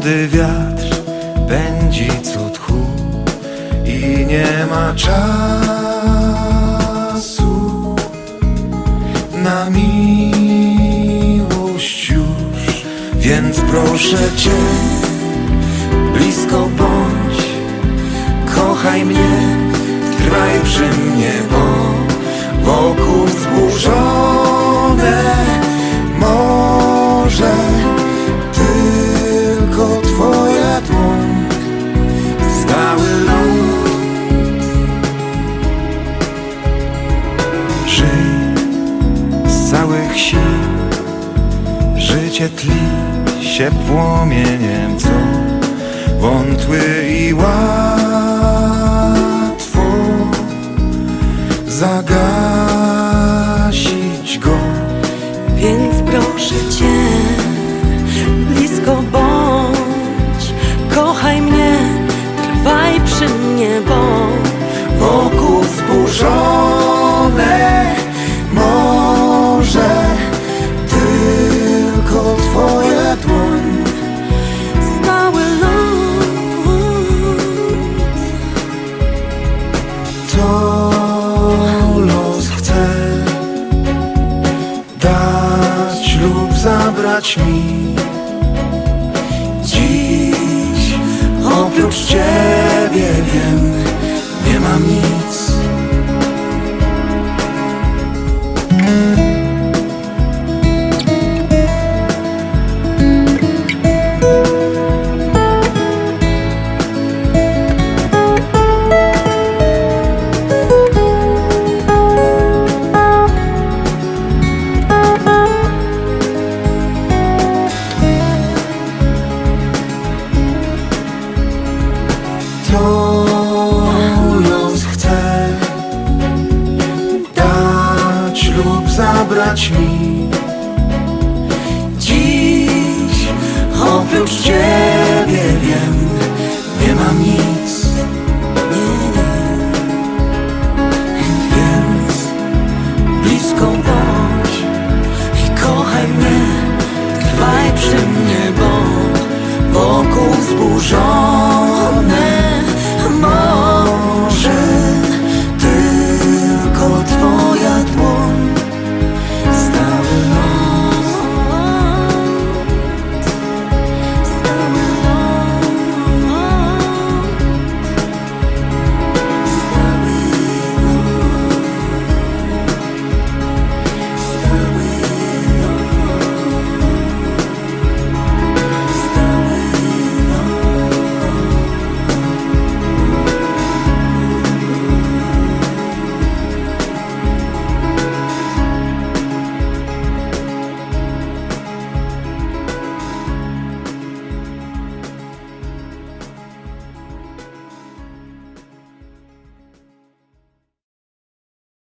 Młody wiatr pędzi co i nie ma czasu na miłość już, więc proszę cię, blisko bądź, kochaj mnie, trwaj przy mnie, bo wokół wzburzone całych sił, życie tli się płomieniem, co wątły i łatwo zagasić go. Więc proszę cię, To los chce dać lub zabrać mi. Dziś oprócz ciebie wiem, nie mam nic To los chce dać lub zabrać mi. Dziś oprócz ciebie wiem, nie mam nic. Więc blisko bądź I kochaj mnie, Trwaj przy mnie, bo wokół zburzone